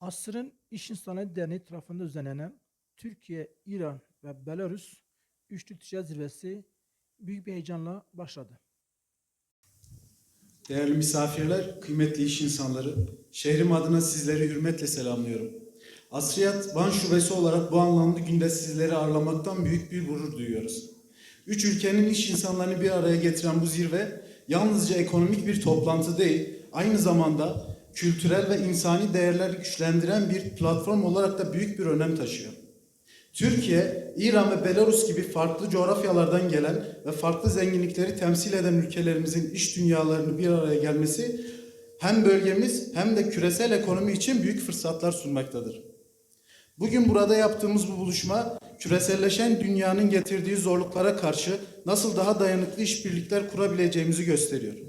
Asrın İş İnsanları Derneği tarafından düzenlenen Türkiye, İran ve Belarus Üçlü Ticaret Zirvesi büyük bir heyecanla başladı. Değerli misafirler, kıymetli iş insanları, şehrim adına sizleri hürmetle selamlıyorum. Asriyat Van Şubesi olarak bu anlamlı günde sizleri ağırlamaktan büyük bir gurur duyuyoruz. Üç ülkenin iş insanlarını bir araya getiren bu zirve yalnızca ekonomik bir toplantı değil, aynı zamanda kültürel ve insani değerleri güçlendiren bir platform olarak da büyük bir önem taşıyor. Türkiye, İran ve Belarus gibi farklı coğrafyalardan gelen ve farklı zenginlikleri temsil eden ülkelerimizin iş dünyalarını bir araya gelmesi hem bölgemiz hem de küresel ekonomi için büyük fırsatlar sunmaktadır. Bugün burada yaptığımız bu buluşma küreselleşen dünyanın getirdiği zorluklara karşı nasıl daha dayanıklı işbirlikler kurabileceğimizi gösteriyor.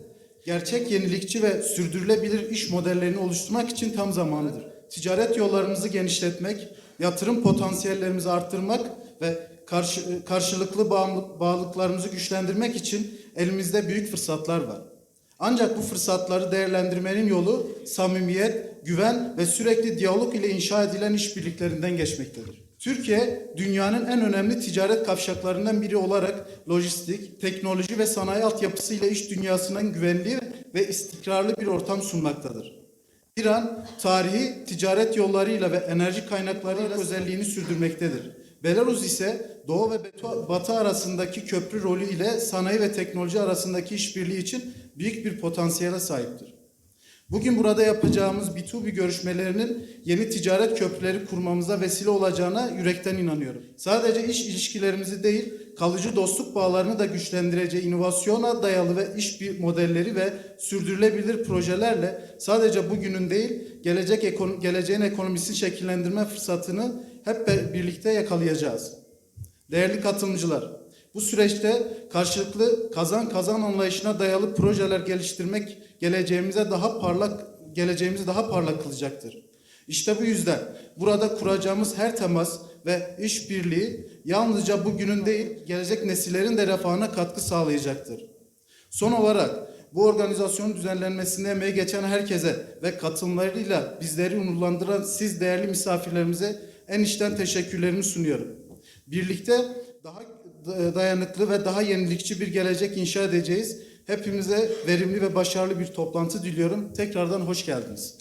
Gerçek yenilikçi ve sürdürülebilir iş modellerini oluşturmak için tam zamanıdır. Ticaret yollarımızı genişletmek, yatırım potansiyellerimizi arttırmak ve karşı, karşılıklı bağımlı- bağlılıklarımızı güçlendirmek için elimizde büyük fırsatlar var. Ancak bu fırsatları değerlendirmenin yolu samimiyet, güven ve sürekli diyalog ile inşa edilen işbirliklerinden geçmektedir. Türkiye, dünyanın en önemli ticaret kavşaklarından biri olarak lojistik, teknoloji ve sanayi altyapısıyla iş dünyasının güvenli ve istikrarlı bir ortam sunmaktadır. İran, tarihi ticaret yollarıyla ve enerji kaynaklarıyla özelliğini sürdürmektedir. Belarus ise Doğu ve Batı arasındaki köprü rolü ile sanayi ve teknoloji arasındaki işbirliği için büyük bir potansiyele sahiptir. Bugün burada yapacağımız B2B görüşmelerinin yeni ticaret köprüleri kurmamıza vesile olacağına yürekten inanıyorum. Sadece iş ilişkilerimizi değil, kalıcı dostluk bağlarını da güçlendireceği inovasyona dayalı ve iş bir modelleri ve sürdürülebilir projelerle sadece bugünün değil, gelecek ekon- geleceğin ekonomisini şekillendirme fırsatını hep birlikte yakalayacağız. Değerli katılımcılar, bu süreçte karşılıklı kazan kazan anlayışına dayalı projeler geliştirmek geleceğimize daha parlak geleceğimizi daha parlak kılacaktır. İşte bu yüzden burada kuracağımız her temas ve işbirliği yalnızca bugünün değil, gelecek nesillerin de refahına katkı sağlayacaktır. Son olarak bu organizasyonun düzenlenmesinde emeği geçen herkese ve katılımlarıyla bizleri onurlandıran siz değerli misafirlerimize en içten teşekkürlerimi sunuyorum. Birlikte daha dayanıklı ve daha yenilikçi bir gelecek inşa edeceğiz. Hepimize verimli ve başarılı bir toplantı diliyorum. Tekrardan hoş geldiniz.